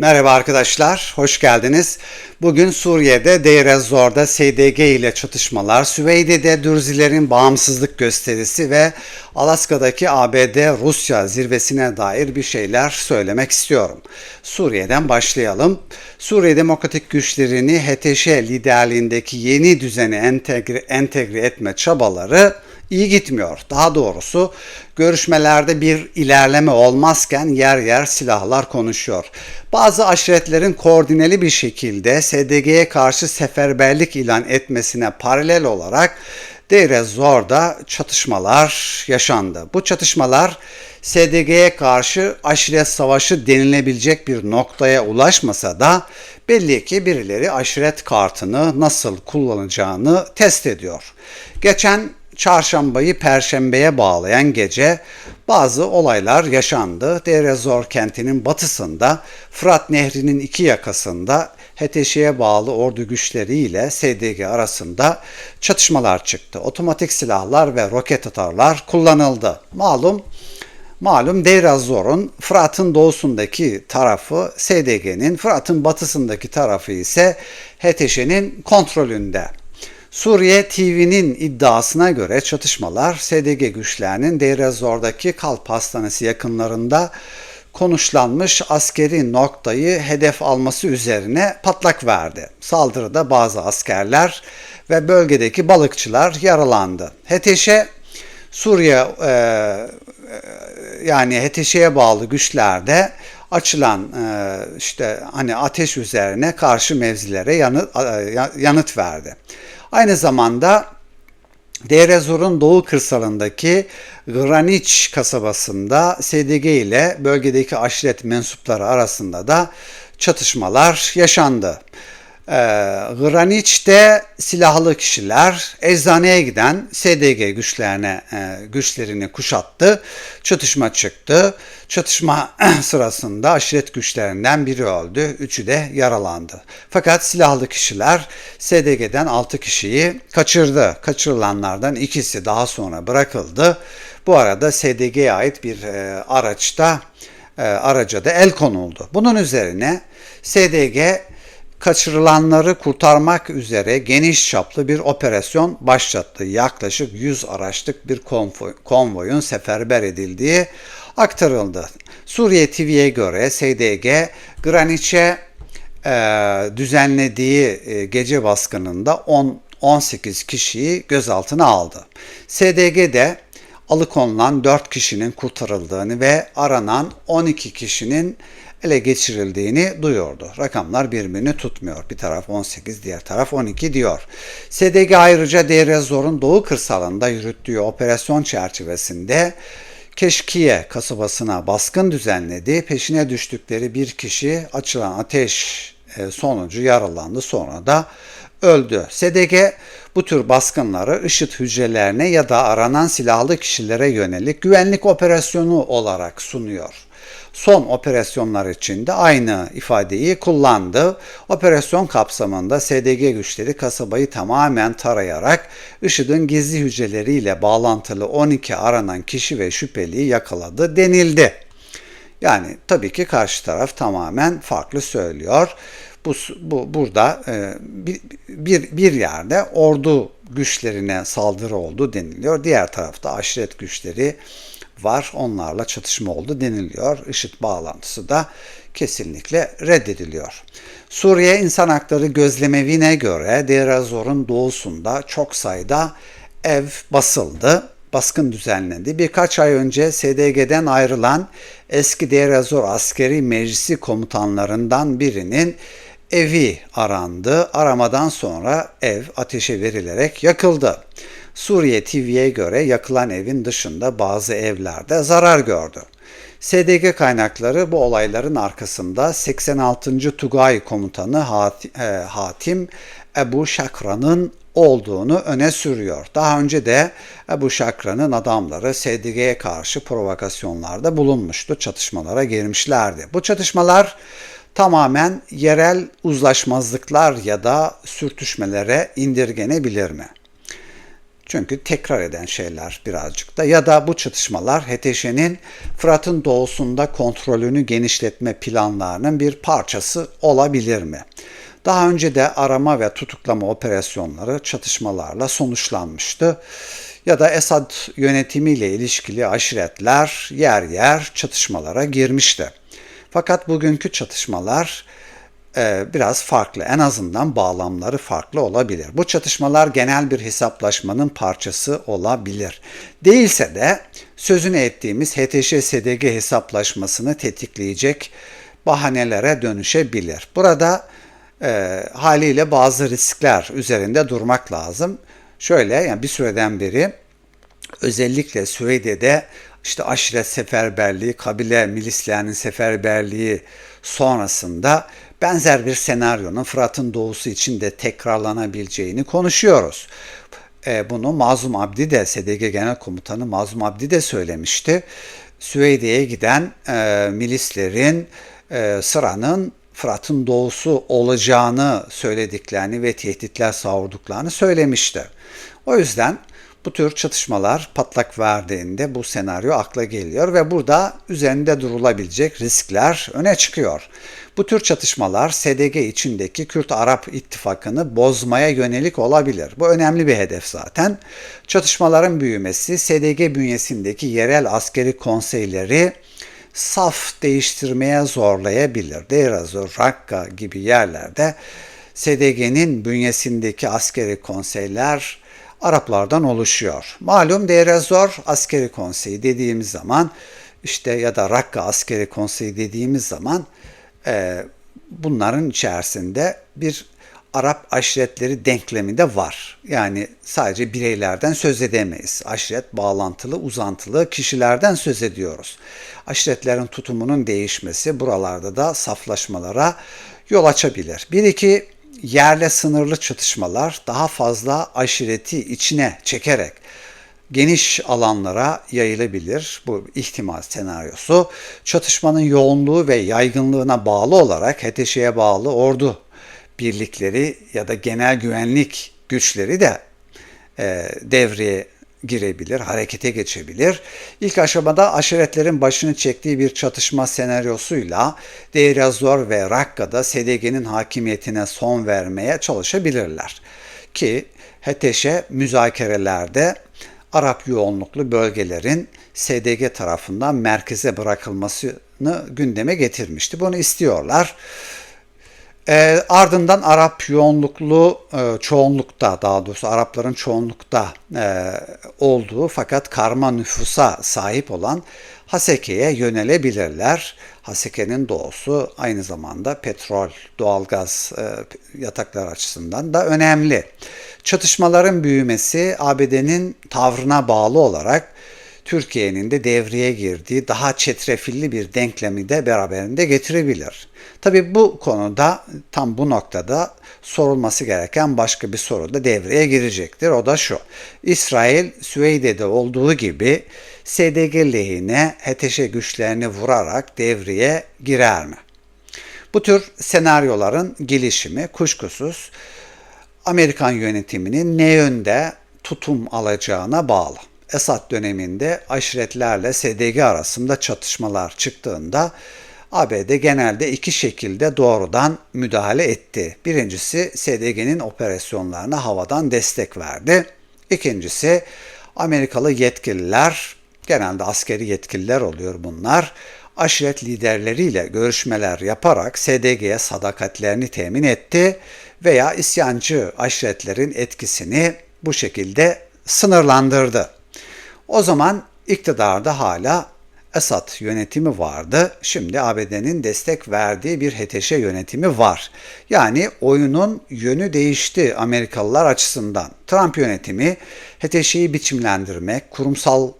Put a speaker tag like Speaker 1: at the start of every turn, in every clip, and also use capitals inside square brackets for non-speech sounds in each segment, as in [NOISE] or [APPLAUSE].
Speaker 1: Merhaba arkadaşlar, hoş geldiniz. Bugün Suriye'de Deir ez-Zor'da SDG ile çatışmalar, Süveyde'de Dürzilerin bağımsızlık gösterisi ve Alaska'daki ABD-Rusya zirvesine dair bir şeyler söylemek istiyorum. Suriye'den başlayalım. Suriye Demokratik Güçlerini HTŞ liderliğindeki yeni düzeni entegre, entegre etme çabaları iyi gitmiyor. Daha doğrusu görüşmelerde bir ilerleme olmazken yer yer silahlar konuşuyor. Bazı aşiretlerin koordineli bir şekilde SDG'ye karşı seferberlik ilan etmesine paralel olarak Deir ez-Zor'da çatışmalar yaşandı. Bu çatışmalar SDG'ye karşı aşiret savaşı denilebilecek bir noktaya ulaşmasa da belli ki birileri aşiret kartını nasıl kullanacağını test ediyor. Geçen çarşambayı perşembeye bağlayan gece bazı olaylar yaşandı. Deir kentinin batısında Fırat Nehri'nin iki yakasında HTŞ'ye bağlı ordu güçleriyle SDG arasında çatışmalar çıktı. Otomatik silahlar ve roket atarlar kullanıldı. Malum Malum Deir Zor'un Fırat'ın doğusundaki tarafı SDG'nin, Fırat'ın batısındaki tarafı ise HTŞ'nin kontrolünde. Suriye TV'nin iddiasına göre çatışmalar SDG güçlerinin Deir ez-Zor'daki kalp hastanesi yakınlarında konuşlanmış askeri noktayı hedef alması üzerine patlak verdi. Saldırıda bazı askerler ve bölgedeki balıkçılar yaralandı. HTŞ Suriye e, yani HTŞ'ye bağlı güçlerde açılan e, işte hani ateş üzerine karşı mevzilere yanıt, yanıt verdi. Aynı zamanda Deir doğu kırsalındaki Graniç kasabasında SDG ile bölgedeki aşiret mensupları arasında da çatışmalar yaşandı. E, Graniç'te silahlı kişiler eczaneye giden SDG güçlerine e, güçlerini kuşattı. Çatışma çıktı. Çatışma [CLEARS THROAT] sırasında aşiret güçlerinden biri öldü, üçü de yaralandı. Fakat silahlı kişiler SDG'den 6 kişiyi kaçırdı. Kaçırılanlardan ikisi daha sonra bırakıldı. Bu arada SDG'ye ait bir e, araçta e, araca da el konuldu. Bunun üzerine SDG kaçırılanları kurtarmak üzere geniş çaplı bir operasyon başlattı. Yaklaşık 100 araçlık bir konvoy, konvoyun seferber edildiği aktarıldı. Suriye TV'ye göre SDG Graniç'e e, düzenlediği e, gece baskınında 10 18 kişiyi gözaltına aldı. SDG'de alıkonulan 4 kişinin kurtarıldığını ve aranan 12 kişinin ele geçirildiğini duyurdu. Rakamlar birbirini tutmuyor. Bir taraf 18, diğer taraf 12 diyor. SDG ayrıca Deir Zor'un doğu kırsalında yürüttüğü operasyon çerçevesinde Keşkiye kasabasına baskın düzenledi. Peşine düştükleri bir kişi açılan ateş e, sonucu yaralandı. Sonra da öldü. SDG bu tür baskınları IŞİD hücrelerine ya da aranan silahlı kişilere yönelik güvenlik operasyonu olarak sunuyor son operasyonlar için de aynı ifadeyi kullandı. Operasyon kapsamında SDG güçleri kasabayı tamamen tarayarak IŞİD'in gizli hücreleriyle bağlantılı 12 aranan kişi ve şüpheliyi yakaladı denildi. Yani tabii ki karşı taraf tamamen farklı söylüyor. Bu, bu burada e, bir, bir, bir yerde ordu güçlerine saldırı oldu deniliyor. Diğer tarafta aşiret güçleri var. Onlarla çatışma oldu deniliyor. IŞİD bağlantısı da kesinlikle reddediliyor. Suriye İnsan Hakları Gözlemevi'ne göre Deir ez-Zor'un doğusunda çok sayıda ev basıldı. Baskın düzenlendi. Birkaç ay önce SDG'den ayrılan eski Deir ez-Zor askeri meclisi komutanlarından birinin evi arandı. Aramadan sonra ev ateşe verilerek yakıldı. Suriye TV'ye göre yakılan evin dışında bazı evlerde zarar gördü. SDG kaynakları bu olayların arkasında 86. Tugay komutanı e, Hatim Ebu Şakra'nın olduğunu öne sürüyor. Daha önce de Ebu Şakra'nın adamları SDG'ye karşı provokasyonlarda bulunmuştu, çatışmalara girmişlerdi. Bu çatışmalar tamamen yerel uzlaşmazlıklar ya da sürtüşmelere indirgenebilir mi? Çünkü tekrar eden şeyler birazcık da ya da bu çatışmalar HTŞ'nin Fırat'ın doğusunda kontrolünü genişletme planlarının bir parçası olabilir mi? Daha önce de arama ve tutuklama operasyonları çatışmalarla sonuçlanmıştı. Ya da Esad yönetimiyle ilişkili aşiretler yer yer çatışmalara girmişti. Fakat bugünkü çatışmalar biraz farklı. En azından bağlamları farklı olabilir. Bu çatışmalar genel bir hesaplaşmanın parçası olabilir. Değilse de sözünü ettiğimiz HTŞ-SDG hesaplaşmasını tetikleyecek bahanelere dönüşebilir. Burada e, haliyle bazı riskler üzerinde durmak lazım. Şöyle yani bir süreden beri özellikle Suriye'de işte aşiret seferberliği, kabile milislerinin seferberliği sonrasında benzer bir senaryonun Fırat'ın doğusu için de tekrarlanabileceğini konuşuyoruz. E, bunu Mazlum Abdi de, SDG Genel Komutanı Mazlum Abdi de söylemişti. Süveyde'ye giden e, milislerin e, sıranın Fırat'ın doğusu olacağını söylediklerini ve tehditler savurduklarını söylemişti. O yüzden bu tür çatışmalar patlak verdiğinde bu senaryo akla geliyor ve burada üzerinde durulabilecek riskler öne çıkıyor. Bu tür çatışmalar SDG içindeki Kürt-Arap ittifakını bozmaya yönelik olabilir. Bu önemli bir hedef zaten. Çatışmaların büyümesi SDG bünyesindeki yerel askeri konseyleri saf değiştirmeye zorlayabilir. Deirazor, Rakka gibi yerlerde SDG'nin bünyesindeki askeri konseyler Araplardan oluşuyor. Malum Deirazor askeri konseyi dediğimiz zaman işte ya da Rakka askeri konseyi dediğimiz zaman e, bunların içerisinde bir Arap aşiretleri denklemi de var. Yani sadece bireylerden söz edemeyiz. Aşiret bağlantılı, uzantılı kişilerden söz ediyoruz. Aşiretlerin tutumunun değişmesi buralarda da saflaşmalara yol açabilir. Bir iki yerle sınırlı çatışmalar daha fazla aşireti içine çekerek geniş alanlara yayılabilir. Bu ihtimal senaryosu çatışmanın yoğunluğu ve yaygınlığına bağlı olarak HTŞ'ye bağlı ordu birlikleri ya da genel güvenlik güçleri de e, devreye girebilir, harekete geçebilir. İlk aşamada aşiretlerin başını çektiği bir çatışma senaryosuyla Deir Zor ve Rakka'da SDG'nin hakimiyetine son vermeye çalışabilirler. Ki HTŞ'e müzakerelerde Arap yoğunluklu bölgelerin SDG tarafından merkeze bırakılmasını gündeme getirmişti. Bunu istiyorlar. E, ardından Arap yoğunluklu e, çoğunlukta daha doğrusu Arapların çoğunlukta e, olduğu fakat karma nüfusa sahip olan Haseke'ye yönelebilirler. Haseke'nin doğusu aynı zamanda petrol, doğalgaz e, yataklar açısından da önemli. Çatışmaların büyümesi ABD'nin tavrına bağlı olarak Türkiye'nin de devreye girdiği daha çetrefilli bir denklemi de beraberinde getirebilir. Tabi bu konuda tam bu noktada sorulması gereken başka bir soru da devreye girecektir. O da şu. İsrail Süveyde'de olduğu gibi SDG lehine HTŞ güçlerini vurarak devreye girer mi? Bu tür senaryoların gelişimi kuşkusuz Amerikan yönetiminin ne yönde tutum alacağına bağlı. Esad döneminde aşiretlerle SDG arasında çatışmalar çıktığında ABD genelde iki şekilde doğrudan müdahale etti. Birincisi SDG'nin operasyonlarına havadan destek verdi. İkincisi Amerikalı yetkililer, genelde askeri yetkililer oluyor bunlar, aşiret liderleriyle görüşmeler yaparak SDG'ye sadakatlerini temin etti veya isyancı aşiretlerin etkisini bu şekilde sınırlandırdı. O zaman iktidarda hala Esad yönetimi vardı. Şimdi ABD'nin destek verdiği bir HTŞ yönetimi var. Yani oyunun yönü değişti Amerikalılar açısından. Trump yönetimi HTŞ'yi biçimlendirmek, kurumsal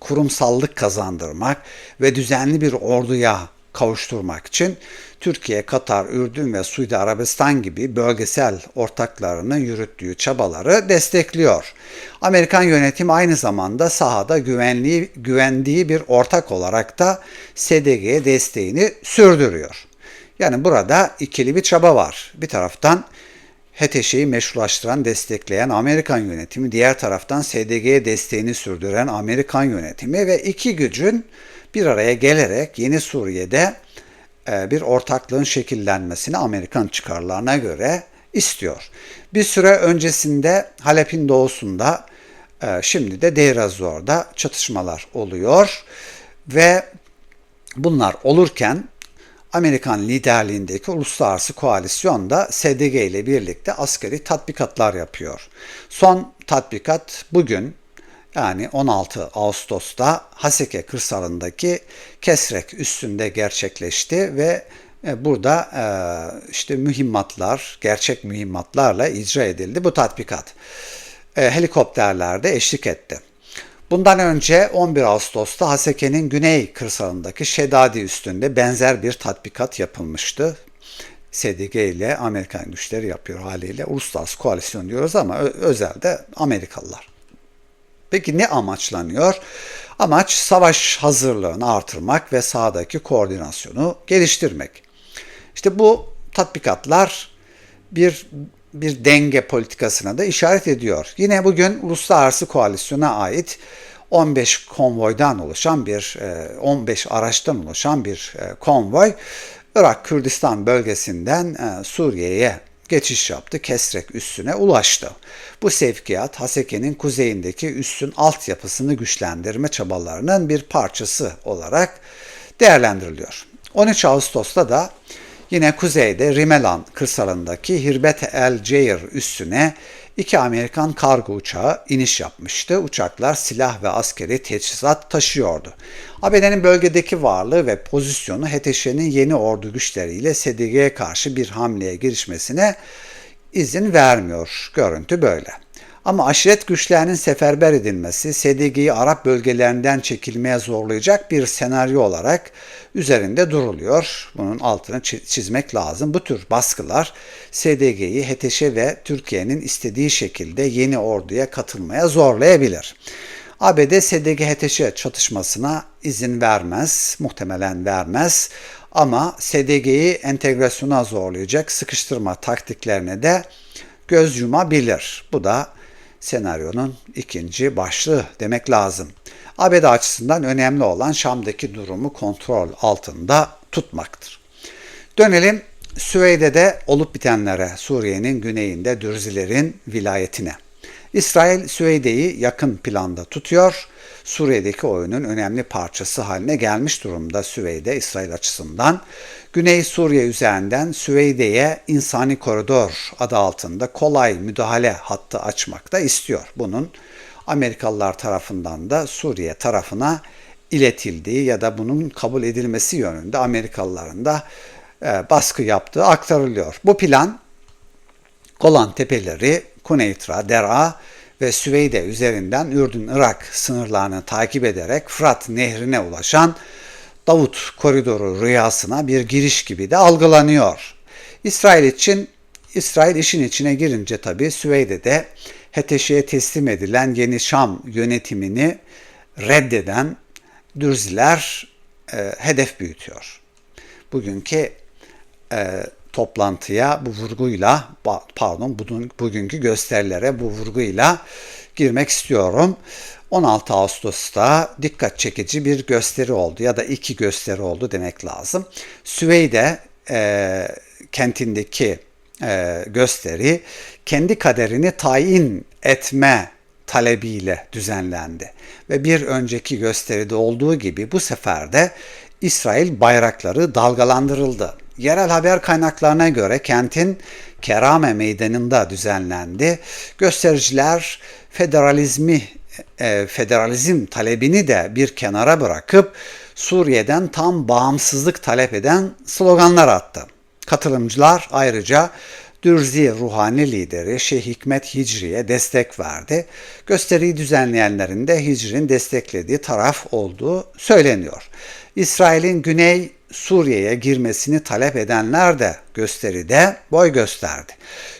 Speaker 1: kurumsallık kazandırmak ve düzenli bir orduya kavuşturmak için Türkiye, Katar, Ürdün ve Suudi Arabistan gibi bölgesel ortaklarının yürüttüğü çabaları destekliyor. Amerikan yönetimi aynı zamanda sahada güvenliği, güvendiği bir ortak olarak da SDG'ye desteğini sürdürüyor. Yani burada ikili bir çaba var. Bir taraftan HTŞ'yi meşrulaştıran, destekleyen Amerikan yönetimi, diğer taraftan SDG'ye desteğini sürdüren Amerikan yönetimi ve iki gücün bir araya gelerek yeni Suriye'de e, bir ortaklığın şekillenmesini Amerikan çıkarlarına göre istiyor. Bir süre öncesinde Halep'in doğusunda e, şimdi de Deir ez-Zor'da çatışmalar oluyor ve bunlar olurken Amerikan liderliğindeki uluslararası koalisyon da SDG ile birlikte askeri tatbikatlar yapıyor. Son tatbikat bugün yani 16 Ağustos'ta Haseke kırsalındaki Kesrek üstünde gerçekleşti ve e, burada e, işte mühimmatlar, gerçek mühimmatlarla icra edildi bu tatbikat. E, helikopterler de eşlik etti. Bundan önce 11 Ağustos'ta Haseke'nin güney kırsalındaki Şedadi üstünde benzer bir tatbikat yapılmıştı. SDG ile Amerikan güçleri yapıyor haliyle. Uluslararası koalisyon diyoruz ama özelde Amerikalılar. Peki ne amaçlanıyor? Amaç savaş hazırlığını artırmak ve sahadaki koordinasyonu geliştirmek. İşte bu tatbikatlar bir bir denge politikasına da işaret ediyor. Yine bugün uluslararası koalisyona ait 15 konvoydan oluşan bir 15 e, araçtan oluşan bir e, konvoy Irak Kürdistan bölgesinden e, Suriye'ye geçiş yaptı. Kesrek üssüne ulaştı. Bu sevkiyat Haseke'nin kuzeyindeki üssün altyapısını güçlendirme çabalarının bir parçası olarak değerlendiriliyor. 13 Ağustos'ta da Yine kuzeyde Rimelan kırsalındaki Hirbet el Ceir üssüne iki Amerikan kargo uçağı iniş yapmıştı. Uçaklar silah ve askeri teçhizat taşıyordu. ABD'nin bölgedeki varlığı ve pozisyonu HTŞ'nin yeni ordu güçleriyle SDG'ye karşı bir hamleye girişmesine izin vermiyor. Görüntü böyle. Ama aşiret güçlerinin seferber edilmesi SDG'yi Arap bölgelerinden çekilmeye zorlayacak bir senaryo olarak üzerinde duruluyor. Bunun altını çizmek lazım. Bu tür baskılar SDG'yi HTŞ ve Türkiye'nin istediği şekilde yeni orduya katılmaya zorlayabilir. ABD SDG-HTŞ çatışmasına izin vermez, muhtemelen vermez ama SDG'yi entegrasyona zorlayacak sıkıştırma taktiklerine de göz yumabilir. Bu da senaryonun ikinci başlığı demek lazım. ABD açısından önemli olan Şam'daki durumu kontrol altında tutmaktır. Dönelim Süveyde'de olup bitenlere, Suriye'nin güneyinde Dürzilerin vilayetine. İsrail Süveyde'yi yakın planda tutuyor. Suriye'deki oyunun önemli parçası haline gelmiş durumda Süveyde İsrail açısından. Güney Suriye üzerinden Süveyde'ye insani koridor adı altında kolay müdahale hattı açmak da istiyor. Bunun Amerikalılar tarafından da Suriye tarafına iletildiği ya da bunun kabul edilmesi yönünde Amerikalıların da e, baskı yaptığı aktarılıyor. Bu plan Golan Tepeleri, Kuneytra, Dera ve Süveyde üzerinden Ürdün-Irak sınırlarını takip ederek Fırat Nehri'ne ulaşan Davut koridoru rüyasına bir giriş gibi de algılanıyor. İsrail için İsrail işin içine girince tabi Süveyde'de HTŞ'ye teslim edilen Yeni Şam yönetimini reddeden Dürziler e, hedef büyütüyor. Bugünkü e, toplantıya bu vurguyla pardon bugünkü gösterilere bu vurguyla girmek istiyorum. 16 Ağustos'ta dikkat çekici bir gösteri oldu ya da iki gösteri oldu demek lazım. Süveyde e, kentindeki e, gösteri kendi kaderini tayin etme talebiyle düzenlendi. Ve bir önceki gösteride olduğu gibi bu sefer de İsrail bayrakları dalgalandırıldı. Yerel haber kaynaklarına göre kentin Kerame Meydanı'nda düzenlendi. Göstericiler federalizmi e, federalizm talebini de bir kenara bırakıp Suriye'den tam bağımsızlık talep eden sloganlar attı. Katılımcılar ayrıca Dürzi ruhani lideri Şeyh Hikmet Hicri'ye destek verdi. Gösteriyi düzenleyenlerin de Hicri'nin desteklediği taraf olduğu söyleniyor. İsrail'in Güney Suriye'ye girmesini talep edenler de gösteride boy gösterdi.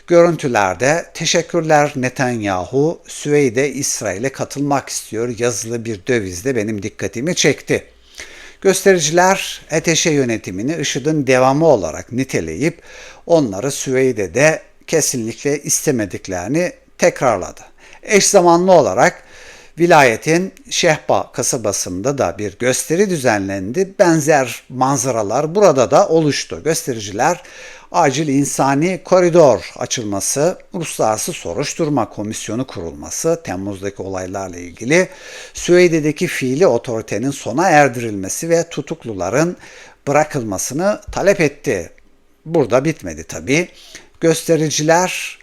Speaker 1: Görüntülerde teşekkürler Netanyahu, Süveyde İsrail'e katılmak istiyor yazılı bir dövizde benim dikkatimi çekti. Göstericiler ETŞ yönetimini IŞİD'in devamı olarak niteleyip onları Süveyde'de kesinlikle istemediklerini tekrarladı. Eş zamanlı olarak vilayetin Şehba kasabasında da bir gösteri düzenlendi. Benzer manzaralar burada da oluştu. Göstericiler acil insani koridor açılması, uluslararası soruşturma komisyonu kurulması, Temmuz'daki olaylarla ilgili Süveyde'deki fiili otoritenin sona erdirilmesi ve tutukluların bırakılmasını talep etti. Burada bitmedi tabii. Göstericiler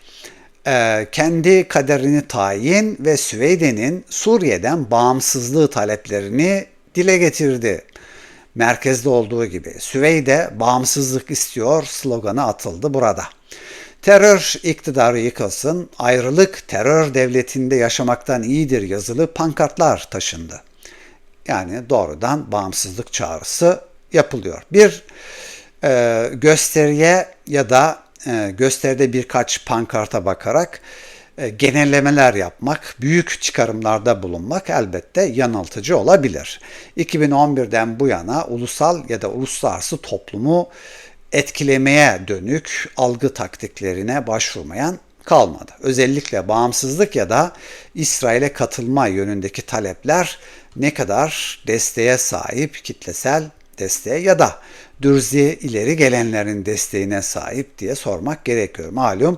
Speaker 1: kendi kaderini tayin ve Süveyde'nin Suriye'den bağımsızlığı taleplerini dile getirdi. Merkezde olduğu gibi Süveyde bağımsızlık istiyor sloganı atıldı burada. Terör iktidarı yıkılsın, ayrılık terör devletinde yaşamaktan iyidir yazılı pankartlar taşındı. Yani doğrudan bağımsızlık çağrısı yapılıyor. Bir e, gösteriye ya da gösteride birkaç pankarta bakarak e, genellemeler yapmak, büyük çıkarımlarda bulunmak elbette yanıltıcı olabilir. 2011'den bu yana ulusal ya da uluslararası toplumu etkilemeye dönük algı taktiklerine başvurmayan kalmadı. Özellikle bağımsızlık ya da İsrail'e katılma yönündeki talepler ne kadar desteğe sahip kitlesel desteğe ya da Dürzi ileri gelenlerin desteğine sahip diye sormak gerekiyor. Malum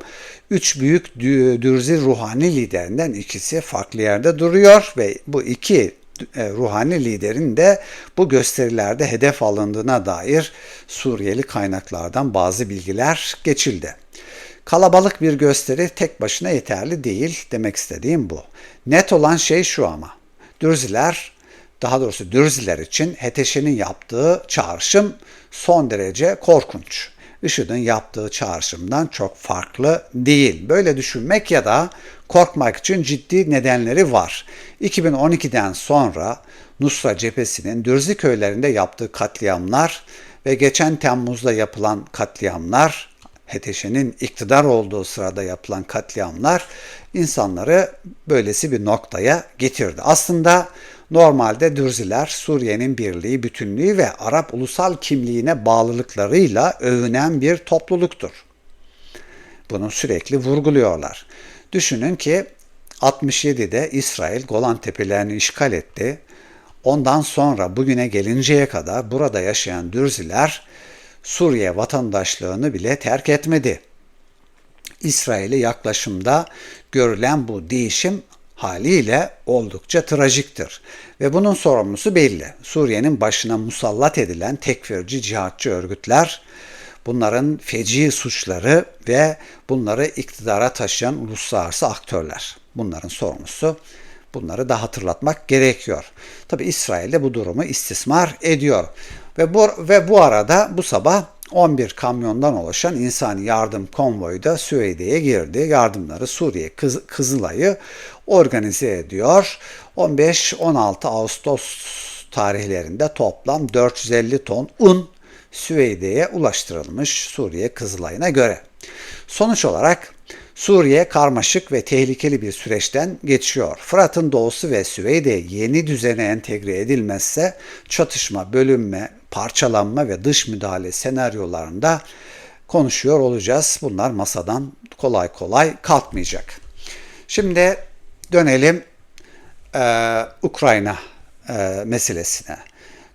Speaker 1: üç büyük Dürzi ruhani liderinden ikisi farklı yerde duruyor ve bu iki e, ruhani liderin de bu gösterilerde hedef alındığına dair Suriyeli kaynaklardan bazı bilgiler geçildi. Kalabalık bir gösteri tek başına yeterli değil demek istediğim bu. Net olan şey şu ama. Dürziler daha doğrusu Dürziler için HTŞ'nin yaptığı çağrışım son derece korkunç. IŞİD'in yaptığı çağrışımdan çok farklı değil. Böyle düşünmek ya da korkmak için ciddi nedenleri var. 2012'den sonra Nusra cephesinin Dürzi köylerinde yaptığı katliamlar ve geçen Temmuz'da yapılan katliamlar, HTŞ'nin iktidar olduğu sırada yapılan katliamlar insanları böylesi bir noktaya getirdi. Aslında Normalde Dürziler Suriye'nin birliği, bütünlüğü ve Arap ulusal kimliğine bağlılıklarıyla övünen bir topluluktur. Bunu sürekli vurguluyorlar. Düşünün ki 67'de İsrail Golan Tepelerini işgal etti. Ondan sonra bugüne gelinceye kadar burada yaşayan Dürziler Suriye vatandaşlığını bile terk etmedi. İsrail'e yaklaşımda görülen bu değişim haliyle oldukça trajiktir. Ve bunun sorumlusu belli. Suriye'nin başına musallat edilen tekfirci cihatçı örgütler, bunların feci suçları ve bunları iktidara taşıyan uluslararası aktörler. Bunların sorumlusu bunları da hatırlatmak gerekiyor. Tabi İsrail de bu durumu istismar ediyor. Ve bu, ve bu arada bu sabah 11 kamyondan oluşan insani yardım konvoyu da Süveyde'ye girdi. Yardımları Suriye Kız Kızılay'ı organize ediyor. 15-16 Ağustos tarihlerinde toplam 450 ton un Süveyde'ye ulaştırılmış Suriye Kızılay'ına göre. Sonuç olarak Suriye karmaşık ve tehlikeli bir süreçten geçiyor. Fırat'ın doğusu ve Süveyde yeni düzene entegre edilmezse çatışma, bölünme, parçalanma ve dış müdahale senaryolarında konuşuyor olacağız. Bunlar masadan kolay kolay kalkmayacak. Şimdi dönelim e, Ukrayna e, meselesine.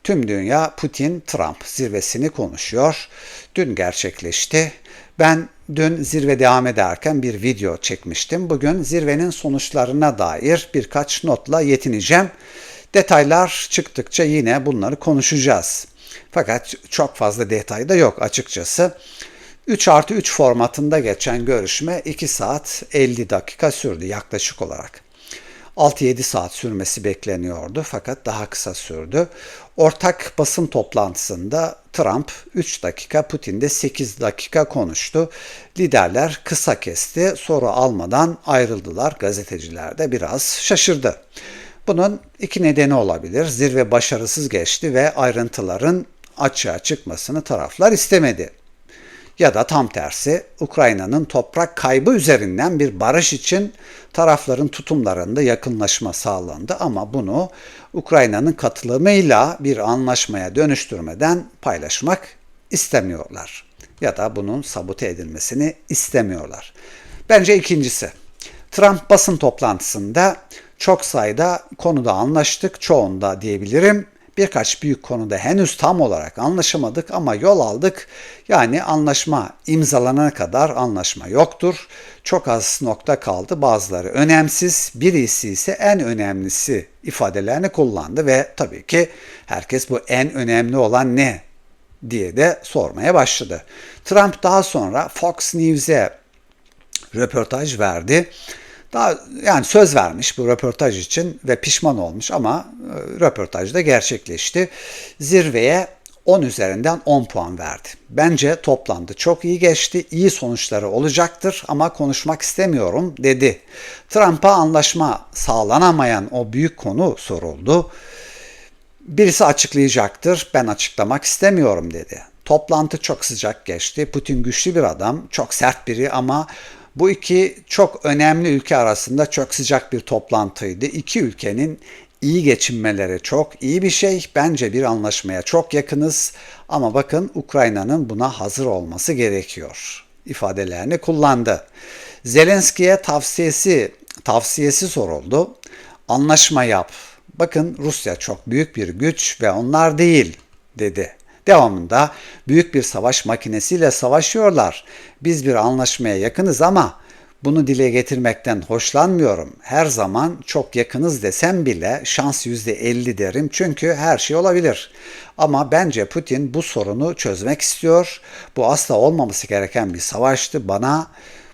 Speaker 1: Tüm dünya Putin-Trump zirvesini konuşuyor. Dün gerçekleşti. Ben dün zirve devam ederken bir video çekmiştim. Bugün zirvenin sonuçlarına dair birkaç notla yetineceğim. Detaylar çıktıkça yine bunları konuşacağız. Fakat çok fazla detay da yok açıkçası. 3 artı 3 formatında geçen görüşme 2 saat 50 dakika sürdü yaklaşık olarak. 6-7 saat sürmesi bekleniyordu fakat daha kısa sürdü. Ortak basın toplantısında Trump 3 dakika, Putin de 8 dakika konuştu. Liderler kısa kesti, soru almadan ayrıldılar. Gazeteciler de biraz şaşırdı. Bunun iki nedeni olabilir. Zirve başarısız geçti ve ayrıntıların açığa çıkmasını taraflar istemedi. Ya da tam tersi Ukrayna'nın toprak kaybı üzerinden bir barış için tarafların tutumlarında yakınlaşma sağlandı ama bunu Ukrayna'nın katılımıyla bir anlaşmaya dönüştürmeden paylaşmak istemiyorlar. ya da bunun sabote edilmesini istemiyorlar. Bence ikincisi. Trump basın toplantısında çok sayıda konuda anlaştık, çoğunda diyebilirim. Birkaç büyük konuda henüz tam olarak anlaşamadık ama yol aldık. Yani anlaşma imzalanana kadar anlaşma yoktur. Çok az nokta kaldı. Bazıları önemsiz, birisi ise en önemlisi ifadelerini kullandı ve tabii ki herkes bu en önemli olan ne diye de sormaya başladı. Trump daha sonra Fox News'e röportaj verdi. Daha yani söz vermiş bu röportaj için ve pişman olmuş ama e, röportaj da gerçekleşti. Zirveye 10 üzerinden 10 puan verdi. Bence toplantı çok iyi geçti, iyi sonuçları olacaktır ama konuşmak istemiyorum dedi. Trump'a anlaşma sağlanamayan o büyük konu soruldu. Birisi açıklayacaktır, ben açıklamak istemiyorum dedi. Toplantı çok sıcak geçti. Putin güçlü bir adam, çok sert biri ama bu iki çok önemli ülke arasında çok sıcak bir toplantıydı. İki ülkenin iyi geçinmeleri çok iyi bir şey. Bence bir anlaşmaya çok yakınız ama bakın Ukrayna'nın buna hazır olması gerekiyor ifadelerini kullandı. Zelenski'ye tavsiyesi tavsiyesi soruldu. Anlaşma yap. Bakın Rusya çok büyük bir güç ve onlar değil dedi. Devamında büyük bir savaş makinesiyle savaşıyorlar. Biz bir anlaşmaya yakınız ama bunu dile getirmekten hoşlanmıyorum. Her zaman çok yakınız desem bile şans %50 derim çünkü her şey olabilir. Ama bence Putin bu sorunu çözmek istiyor. Bu asla olmaması gereken bir savaştı. Bana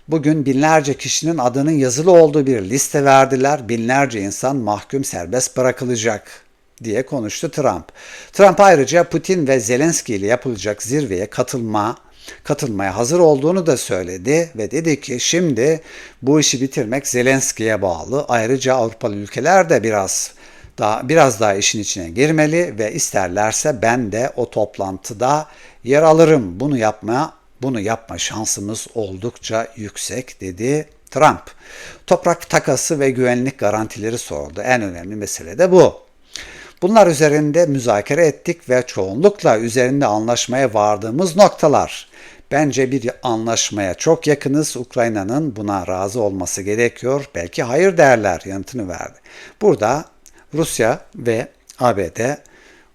Speaker 1: bugün binlerce kişinin adının yazılı olduğu bir liste verdiler. Binlerce insan mahkum serbest bırakılacak diye konuştu Trump. Trump ayrıca Putin ve Zelenski ile yapılacak zirveye katılma katılmaya hazır olduğunu da söyledi ve dedi ki şimdi bu işi bitirmek Zelenski'ye bağlı. Ayrıca Avrupalı ülkeler de biraz daha biraz daha işin içine girmeli ve isterlerse ben de o toplantıda yer alırım. Bunu yapma bunu yapma şansımız oldukça yüksek dedi Trump. Toprak takası ve güvenlik garantileri sordu. En önemli mesele de bu. Bunlar üzerinde müzakere ettik ve çoğunlukla üzerinde anlaşmaya vardığımız noktalar. Bence bir anlaşmaya çok yakınız. Ukrayna'nın buna razı olması gerekiyor. Belki hayır derler yanıtını verdi. Burada Rusya ve ABD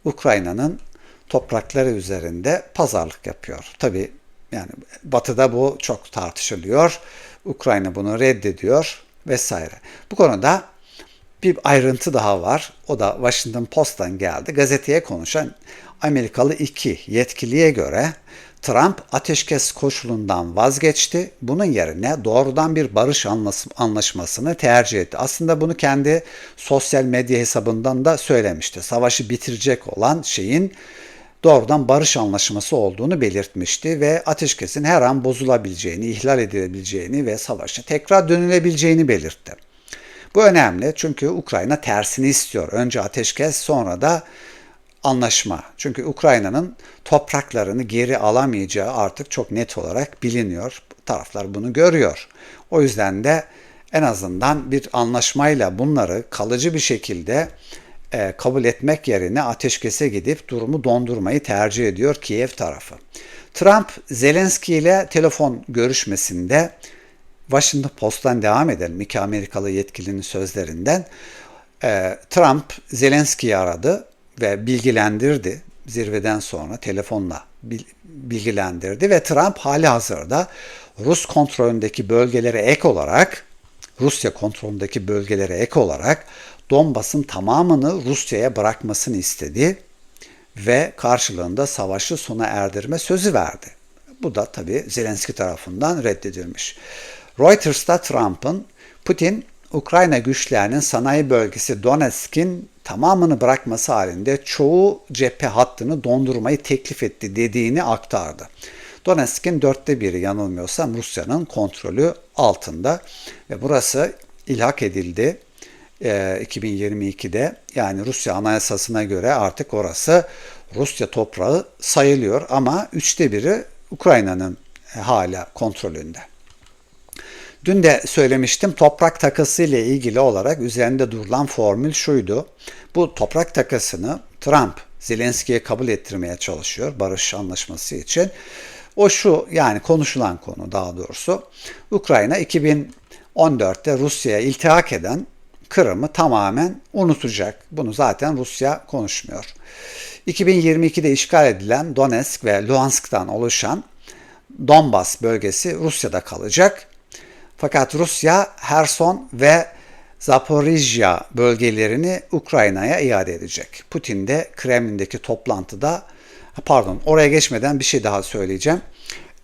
Speaker 1: Ukrayna'nın toprakları üzerinde pazarlık yapıyor. Tabi yani batıda bu çok tartışılıyor. Ukrayna bunu reddediyor vesaire. Bu konuda bir ayrıntı daha var. O da Washington Post'tan geldi. Gazeteye konuşan Amerikalı iki yetkiliye göre Trump ateşkes koşulundan vazgeçti. Bunun yerine doğrudan bir barış anlaşmasını tercih etti. Aslında bunu kendi sosyal medya hesabından da söylemişti. Savaşı bitirecek olan şeyin doğrudan barış anlaşması olduğunu belirtmişti ve ateşkesin her an bozulabileceğini, ihlal edilebileceğini ve savaşa tekrar dönülebileceğini belirtti. Bu önemli çünkü Ukrayna tersini istiyor. Önce ateşkes sonra da anlaşma. Çünkü Ukrayna'nın topraklarını geri alamayacağı artık çok net olarak biliniyor. Taraflar bunu görüyor. O yüzden de en azından bir anlaşmayla bunları kalıcı bir şekilde e, kabul etmek yerine ateşkese gidip durumu dondurmayı tercih ediyor Kiev tarafı. Trump Zelenski ile telefon görüşmesinde Washington Post'tan devam edelim. İki Amerikalı yetkilinin sözlerinden. E, Trump Zelenski'yi aradı ve bilgilendirdi. Zirveden sonra telefonla bilgilendirdi ve Trump hali hazırda Rus kontrolündeki bölgelere ek olarak Rusya kontrolündeki bölgelere ek olarak Donbas'ın tamamını Rusya'ya bırakmasını istedi ve karşılığında savaşı sona erdirme sözü verdi. Bu da tabi Zelenski tarafından reddedilmiş. Reuters'ta Trump'ın Putin Ukrayna güçlerinin sanayi bölgesi Donetsk'in tamamını bırakması halinde çoğu cephe hattını dondurmayı teklif etti dediğini aktardı. Donetsk'in dörtte biri yanılmıyorsam Rusya'nın kontrolü altında ve burası ilhak edildi e, 2022'de yani Rusya anayasasına göre artık orası Rusya toprağı sayılıyor ama üçte biri Ukrayna'nın hala kontrolünde. Dün de söylemiştim toprak takası ile ilgili olarak üzerinde durulan formül şuydu. Bu toprak takasını Trump Zelenski'ye kabul ettirmeye çalışıyor barış anlaşması için. O şu yani konuşulan konu daha doğrusu. Ukrayna 2014'te Rusya'ya iltihak eden Kırım'ı tamamen unutacak. Bunu zaten Rusya konuşmuyor. 2022'de işgal edilen Donetsk ve Luhansk'tan oluşan Donbas bölgesi Rusya'da kalacak. Fakat Rusya Herson ve Zaporijya bölgelerini Ukrayna'ya iade edecek. Putin de Kremlin'deki toplantıda pardon oraya geçmeden bir şey daha söyleyeceğim.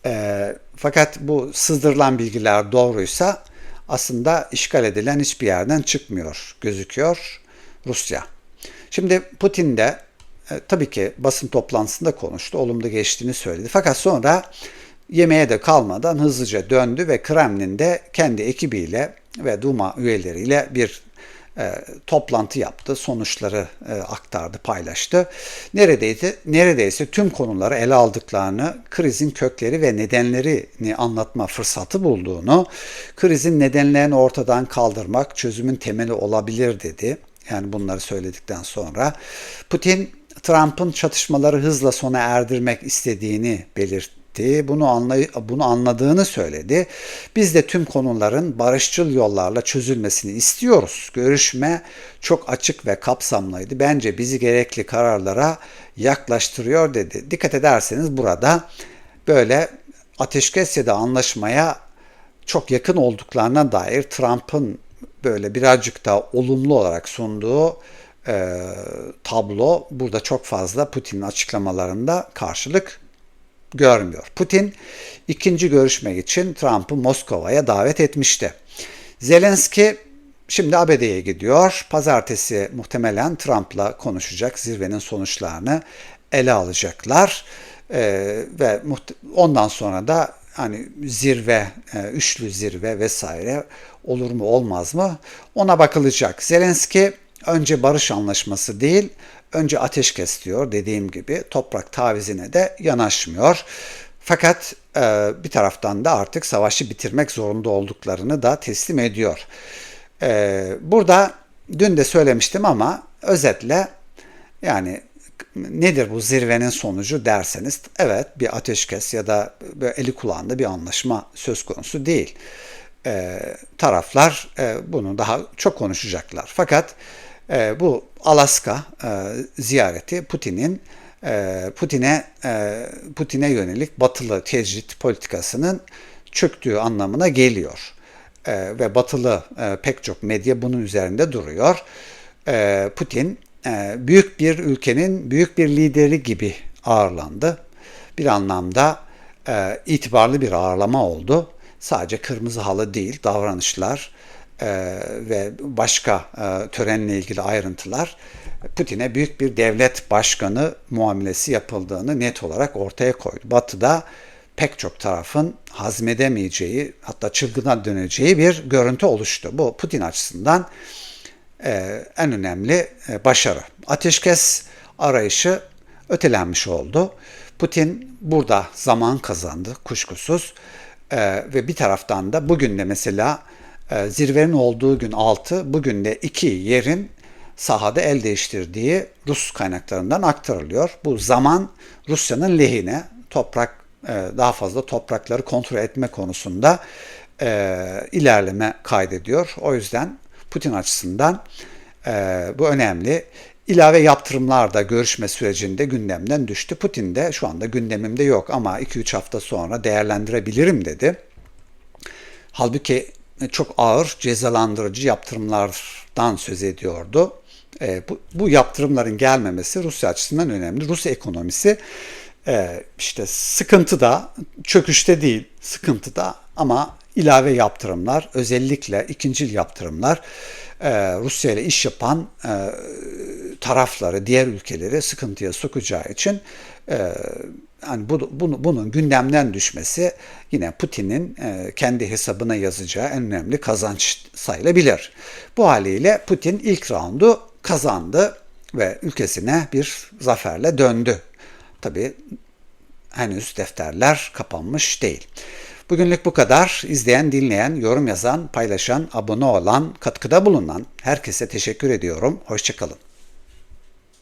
Speaker 1: E, fakat bu sızdırılan bilgiler doğruysa aslında işgal edilen hiçbir yerden çıkmıyor gözüküyor Rusya. Şimdi Putin de e, tabii ki basın toplantısında konuştu, olumlu geçtiğini söyledi. Fakat sonra yemeğe de kalmadan hızlıca döndü ve Kremlin'de kendi ekibiyle ve Duma üyeleriyle bir e, toplantı yaptı, sonuçları e, aktardı, paylaştı. Neredeyse, neredeyse tüm konuları ele aldıklarını, krizin kökleri ve nedenlerini anlatma fırsatı bulduğunu, krizin nedenlerini ortadan kaldırmak çözümün temeli olabilir dedi. Yani bunları söyledikten sonra Putin Trump'ın çatışmaları hızla sona erdirmek istediğini belirtti etti. Bunu, anlay bunu anladığını söyledi. Biz de tüm konuların barışçıl yollarla çözülmesini istiyoruz. Görüşme çok açık ve kapsamlıydı. Bence bizi gerekli kararlara yaklaştırıyor dedi. Dikkat ederseniz burada böyle ateşkes ya da anlaşmaya çok yakın olduklarına dair Trump'ın böyle birazcık daha olumlu olarak sunduğu e, tablo burada çok fazla Putin'in açıklamalarında karşılık görmüyor. Putin ikinci görüşme için Trump'ı Moskova'ya davet etmişti. Zelenski şimdi ABD'ye gidiyor. Pazartesi muhtemelen Trump'la konuşacak. Zirvenin sonuçlarını ele alacaklar. Ee, ve ondan sonra da hani zirve, e, üçlü zirve vesaire olur mu olmaz mı ona bakılacak. Zelenski önce barış anlaşması değil, önce ateşkes diyor dediğim gibi toprak tavizine de yanaşmıyor. Fakat e, bir taraftan da artık savaşı bitirmek zorunda olduklarını da teslim ediyor. E, burada dün de söylemiştim ama özetle yani nedir bu zirvenin sonucu derseniz evet bir ateşkes ya da eli kulağında bir anlaşma söz konusu değil. E, taraflar e, bunu daha çok konuşacaklar. Fakat e, bu Alaska e, ziyareti Putin'in e, Putin'e e, Putin'e yönelik batılı tecrit politikasının çöktüğü anlamına geliyor. E, ve batılı e, pek çok medya bunun üzerinde duruyor. E, Putin e, büyük bir ülkenin büyük bir lideri gibi ağırlandı. Bir anlamda e, itibarlı bir ağırlama oldu. Sadece kırmızı halı değil, davranışlar, e, ve başka e, törenle ilgili ayrıntılar Putin'e büyük bir devlet başkanı muamelesi yapıldığını net olarak ortaya koydu. Batı'da pek çok tarafın hazmedemeyeceği hatta çılgına döneceği bir görüntü oluştu. Bu Putin açısından e, en önemli başarı. Ateşkes arayışı ötelenmiş oldu. Putin burada zaman kazandı kuşkusuz e, ve bir taraftan da bugün de mesela e, zirvenin olduğu gün 6, bugün de 2 yerin sahada el değiştirdiği Rus kaynaklarından aktarılıyor. Bu zaman Rusya'nın lehine toprak e, daha fazla toprakları kontrol etme konusunda e, ilerleme kaydediyor. O yüzden Putin açısından bu önemli. İlave yaptırımlar da görüşme sürecinde gündemden düştü. Putin de şu anda gündemimde yok ama 2-3 hafta sonra değerlendirebilirim dedi. Halbuki çok ağır cezalandırıcı yaptırımlardan söz ediyordu. E, bu, bu yaptırımların gelmemesi Rusya açısından önemli. Rusya ekonomisi e, işte sıkıntıda, çöküşte değil, sıkıntıda ama ilave yaptırımlar, özellikle ikincil yaptırımlar e, Rusya ile iş yapan e, tarafları, diğer ülkeleri sıkıntıya sokacağı için e, yani bu, bunu, bunun gündemden düşmesi yine Putin'in e, kendi hesabına yazacağı en önemli kazanç sayılabilir. Bu haliyle Putin ilk raundu kazandı ve ülkesine bir zaferle döndü. Tabi henüz defterler kapanmış değil. Bugünlük bu kadar. İzleyen, dinleyen, yorum yazan, paylaşan, abone olan, katkıda bulunan herkese teşekkür ediyorum. Hoşçakalın.